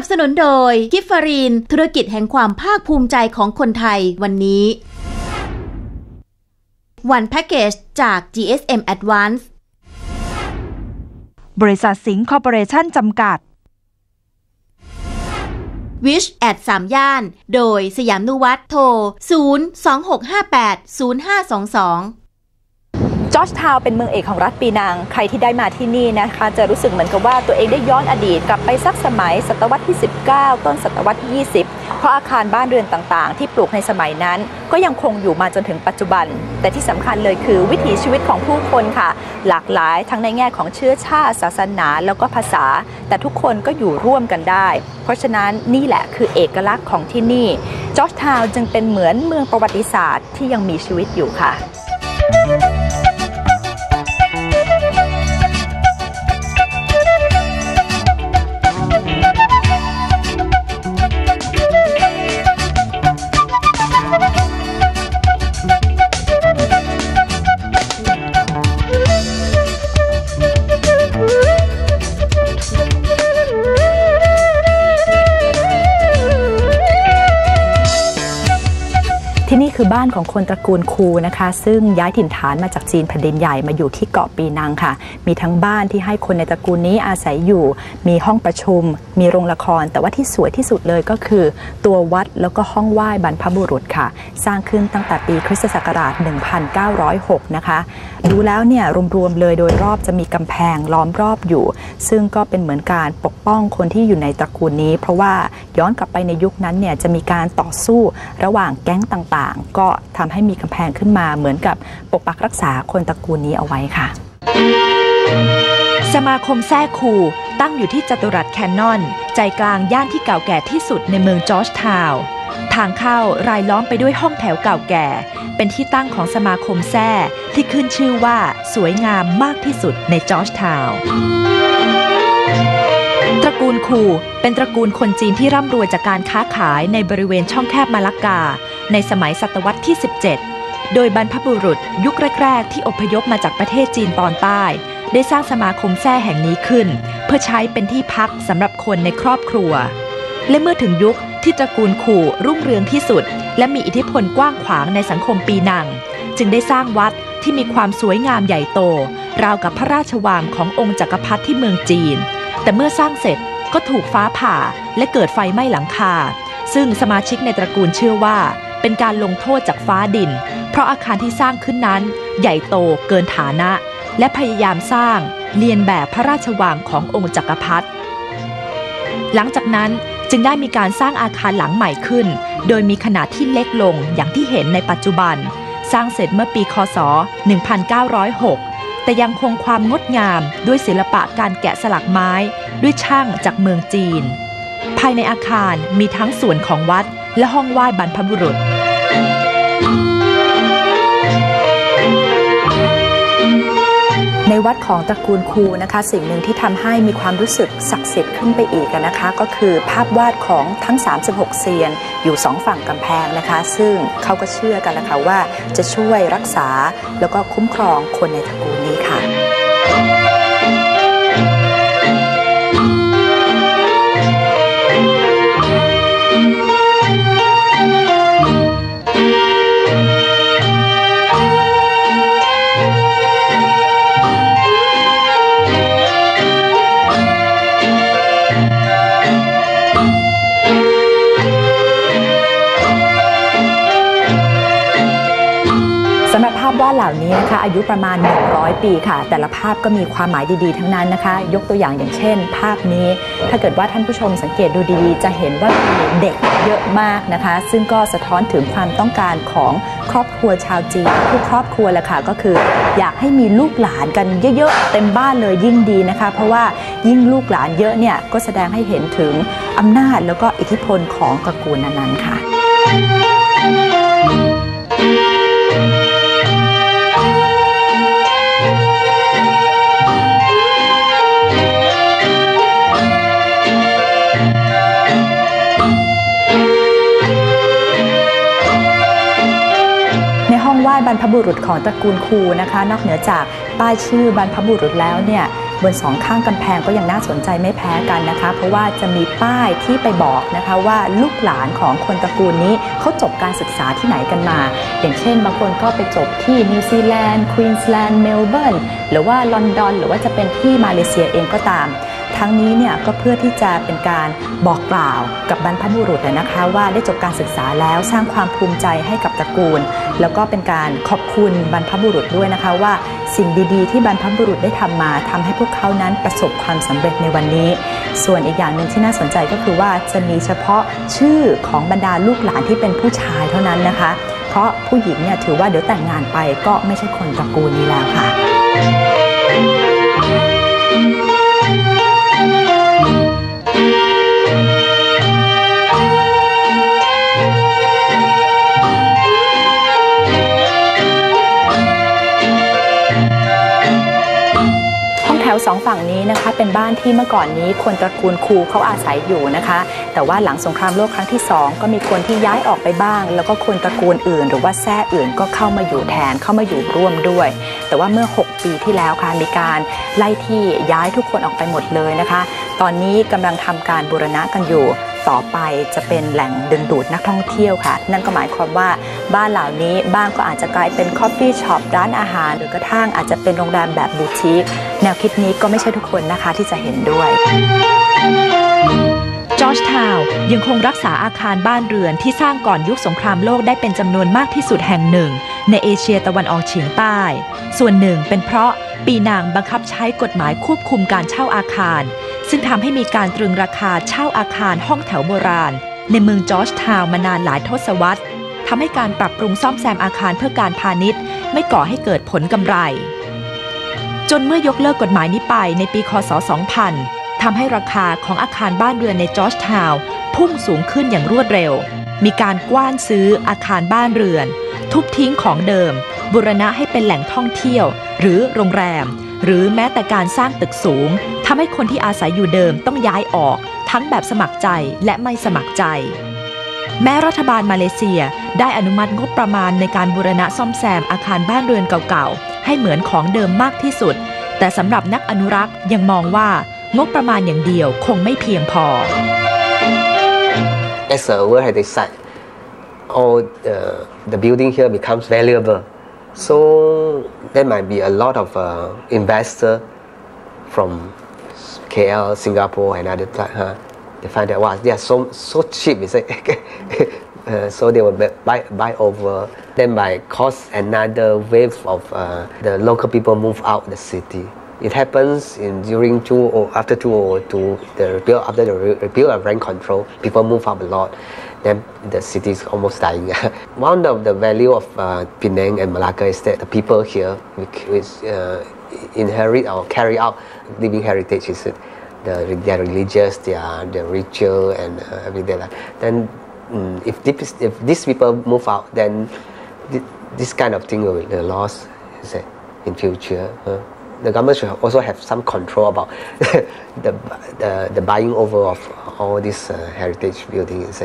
นับสนุนโดยกิฟฟารีน ธุรกิจแห่งความภาคภูมิใจของคนไทยวันนี้ วันแพ็กเกจจาก GSM Advance บริษัทสิงห์คอร์ปอเรชั่นจำกัดวิชแอดสามย่าน โดยสยามนุวัตโทร 026580522จ อร์จทาวน์เป็นเมืองเอกของรัฐปีนัง ใครที่ได้มาที่นี่นะคะ จะรู้สึกเหมือนกับว่าตัวเองได้ย้อนอดีตกลับไปสักสมัย ศตวรรษที่ 19 ต้นศตวรรษที่ 20 เพราะอาคารบ้านเรือนต่างๆ ที่ปลูกในสมัยนั้น ก็ยังคงอยู่มาจนถึงปัจจุบัน แต่ที่สำคัญเลยคือวิถีชีวิตของผู้คนค่ะ หลากหลายทั้งในแง่ของเชื้อชาติ ศาสนา แล้วก็ภาษา แต่ทุกคนก็อยู่ร่วมกันได้ เพราะฉะนั้นนี่แหละคือเอกลักษณ์ของที่นี่จอร์จทาวน์จึงเป็นเหมือนเมืองประวัติศาสตร์ที่ยังมีชีวิตอยู่ค่ะที่นี่ คือบ้านของคนตระกูลคูนะคะ ซึ่งย้ายถิ่นฐานมาจากจีนแผ่นดินใหญ่มาอยู่ที่เกาะปีนังค่ะ มีทั้งบ้านที่ให้คนในตระกูลนี้อาศัยอยู่ มีห้องประชุม มีโรงละคร แต่ว่าที่สวยที่สุดเลยก็คือ ตัววัดแล้วก็ห้องไหว้บรรพบุรุษค่ะ สร้างขึ้นตั้งแต่ปีคริสตศักราช 1906 นะคะ ดูแล้วเนี่ยรวมๆเลยโดยรอบจะมีกำแพงล้อมรอบอยู่ ซึ่งก็เป็นเหมือนการปกป้องคนที่อยู่ในตระกูลนี้ เพราะว่าย้อนกลับไปในยุคนั้นเนี่ยจะมีการต่อสู้ระหว่างแก๊งต่างๆก็ทำให้มีกำแพงขึ้นมาเหมือนกับปกปักรักษาคนตระกูลนี้เอาไว้ค่ะ สมาคมแท้คูตั้งอยู่ที่จัตุรัสแคนนอน ใจกลางย่านที่เก่าแก่ที่สุดในเมืองจอร์จทาวน์ทางเข้ารายล้อมไปด้วยห้องแถวเก่าแก่ เป็นที่ตั้งของสมาคมแท้ที่ขึ้นชื่อว่าสวยงามมากที่สุดในจอร์จทาวน์ตระกูลคูเป็นตระกูลคนจีนที่ร่ำรวยจากการค้าขายในบริเวณช่องแคบมาลักกา ในสมัยศตวรรษที่ 17 โดยบรรพบุรุษยุคแรกๆ ที่อพยพมาจากประเทศจีนตอนใต้ ได้สร้างสมาคมแท้แห่งนี้ขึ้น เพื่อใช้เป็นที่พักสำหรับคนในครอบครัว และเมื่อถึงยุคที่ตระกูลขู่รุ่งเรืองที่สุด และมีอิทธิพลกว้างขวางในสังคมปีนัง จึงได้สร้างวัดที่มีความสวยงามใหญ่โต ราวกับพระราชวังขององค์จักรพรรดิที่เมืองจีน แต่เมื่อสร้างเสร็จก็ถูกฟ้าผ่าและเกิดไฟไหม้หลังคา ซึ่งสมาชิกในตระกูลเชื่อว่า เป็นการลงโทษจากฟ้าดิน เพราะอาคารที่สร้างขึ้นนั้น ใหญ่โตเกินฐานะ และพยายามสร้างเลียนแบบพระราชวังขององค์จักรพรรดิหลังจากนั้นจึงได้มีการสร้างอาคารหลังใหม่ขึ้น โดยมีขนาดที่เล็กลงอย่างที่เห็นในปัจจุบัน สร้างเสร็จเมื่อปีคศ 1906 แต่ยังคงความงดงามด้วยศิลปะการแกะสลักไม้ ด้วยช่างจากเมืองจีน ภายในอาคารมีทั้งส่วนของวัด และห้องไหว้บรรพบุรุษ ในวัดของตระกูลคูนะคะ สิ่งหนึ่งที่ทำให้มีความรู้สึกศักดิ์สิทธิ์ขึ้นไปอีกนะคะ ก็คือภาพวาดของทั้ง 36 เซียน อยู่สองฝั่งกำแพงนะคะ ซึ่งเขาก็เชื่อกันนะคะว่าจะช่วยรักษาแล้วก็คุ้มครองคนในตระกูลนี้ค่ะ เหล่านี้นะคะอายุประมาณ 100 ปีค่ะ แต่ละภาพก็มีความหมายดีๆ ทั้งนั้นนะคะ ยกตัวอย่างอย่างเช่น ภาพนี้ ถ้าเกิดว่าท่านผู้ชมสังเกตดูดีๆ จะเห็นว่ามีเด็กเยอะมากนะคะ ซึ่งก็สะท้อนถึงความต้องการของครอบครัวชาวจีนทุกครอบครัวแหละค่ะก็คือ อยากให้มีลูกหลานกันเยอะๆเต็มบ้านเลยยิ่งดีนะคะ เพราะว่ายิ่งลูกหลานเยอะเนี่ยก็แสดงให้เห็นถึงอำนาจแล้วก็อิทธิพลของตระกูลนั้นๆค่ะ รรพบุรุษของตระกูลคูนะคะ นอกเหนือจากป้ายชื่อบรรพบุรุษแล้วเนี่ยบนสองข้างกำแพงก็ยังน่าสนใจไม่แพ้กันนะคะ เพราะว่าจะมีป้ายที่ไปบอกนะคะว่าลูกหลานของคนตระกูลนี้เขาจบการศึกษาที่ไหนกันมา อย่างเช่น บางคนก็ไปจบที่นิวซีแลนด์ควีนส์แลนด์เมลเบิร์นหรือว่าลอนดอนหรือว่าจะเป็นที่มาเลเซียเองก็ตาม ทั้งนี้เนี่ยก็เพื่อที่จะเป็นการบอกกล่าวกับบรรพบุรุษนะคะว่าได้จบการศึกษาแล้วสร้างความภูมิใจให้กับตระกูล แล้วก็เป็นการขอบคุณบรรพบุรุษด้วยนะคะว่าสิ่งดีๆ ที่บรรพบุรุษได้ทำมาทำให้พวกเขานั้นประสบความสำเร็จในวันนี้ ส่วนอีกอย่างหนึ่งที่น่าสนใจก็คือว่าจะมีเฉพาะชื่อของบรรดาลูกหลานที่เป็นผู้ชายเท่านั้นนะคะ เพราะผู้หญิงเนี่ยถือว่าเดี๋ยวแต่งงานไปก็ไม่ใช่คนตระกูลนี้แล้วค่ะ สองฝั่งนี้นะคะ เป็นบ้านที่เมื่อก่อนนี้คนตระกูลคูเขาอาศัยอยู่นะคะ แต่ว่าหลังสงครามโลกครั้งที่สองก็มีคนที่ย้ายออกไปบ้าง แล้วก็คนตระกูลอื่น หรือว่าแท้อื่นก็เข้ามาอยู่แทนเข้ามาอยู่ร่วมด้วย แต่ว่าเมื่อ 6 ปีที่แล้วค่ะมีการไล่ที่ย้ายทุกคนออกไปหมดเลยนะคะ ตอนนี้กำลังทำการบูรณะกันอยู่ต่อไปจะเป็นแหล่งดึงดูดนักท่องเที่ยวค่ะ นั่นก็หมายความว่าบ้านเหล่านี้บ้างก็อาจจะกลายเป็นคอฟฟี่ช็อปร้านอาหาร หรือกระทั่งอาจจะเป็นโรงแรมแบบบูติก แนวคิดนี้ก็ไม่ใช่ทุกคนนะคะที่จะเห็นด้วยจอร์จทาว์ยังคงรักษาอาคารบ้านเรือนที่สร้างก่อนยุคสงครามโลกได้เป็นจำนวนมากที่สุดแห่งหนึ่ง ในเอเชียตะวันออกเฉียงใต้ ส่วนหนึ่งเป็นเพราะปีนางบังคับใช้กฎหมายควบคุมการเช่าอาคาร ซึ่งทำให้มีการตรึงราคาเช่าอาคารห้องแถวโบราณ ในเมืองจอร์จทาว์มานานหลายทศวรรษทำให้การปรับปรุงซ่อมแซมอาคารเพื่อการพาณิชย์ ไม่ก่อให้เกิดผลกำไร จนเมื่อยกเลิกกฎหมายนี้ไปในปีคศ 2000 ทำให้ราคาของอาคารบ้านเรือนในจอร์จทาวน์พุ่งสูงขึ้นอย่างรวดเร็ว มีการกว้านซื้ออาคารบ้านเรือน ทุบทิ้งของเดิม บุรณะให้เป็นแหล่งท่องเที่ยว หรือโรงแรม หรือแม้แต่การสร้างตึกสูงทำให้คนที่อาศัยอยู่เดิมต้องย้ายออก ทั้งแบบสมัครใจและไม่สมัครใจ แม้รัฐบาลมาเลเซียได้อนุมัติงบประมาณในการบูรณะซ่อมแซมอาคารบ้านเรือนเก่าๆ ให้เหมือนของเดิมมากที่สุด แต่สำหรับนักอนุรักษ์ยังมองว่างบประมาณอย่างเดียวคงไม่เพียงพอ as a World Heritage Site, all the, the building here becomes valuable. So there might be a lot of uh, investor from KL, Singapore, and other places. Huh? They find that wow, they are so so cheap. Is it? Uh, so they will buy buy over. Then by cause another wave of uh, the local people move out the city. It happens in during two or after two or two the after the re- repeal of rent control, people move up a lot. Then the city is almost dying. One of the value of uh, Penang and Malacca is that the people here, which uh, inherit or carry out living heritage is it the their religious, their their ritual and uh, everyday life. Then mm, if this, if these people move out, then thi- this kind of thing will be lost it, in future. huh? The government should also have some control about the, the the buying over of all these uh, heritage buildings.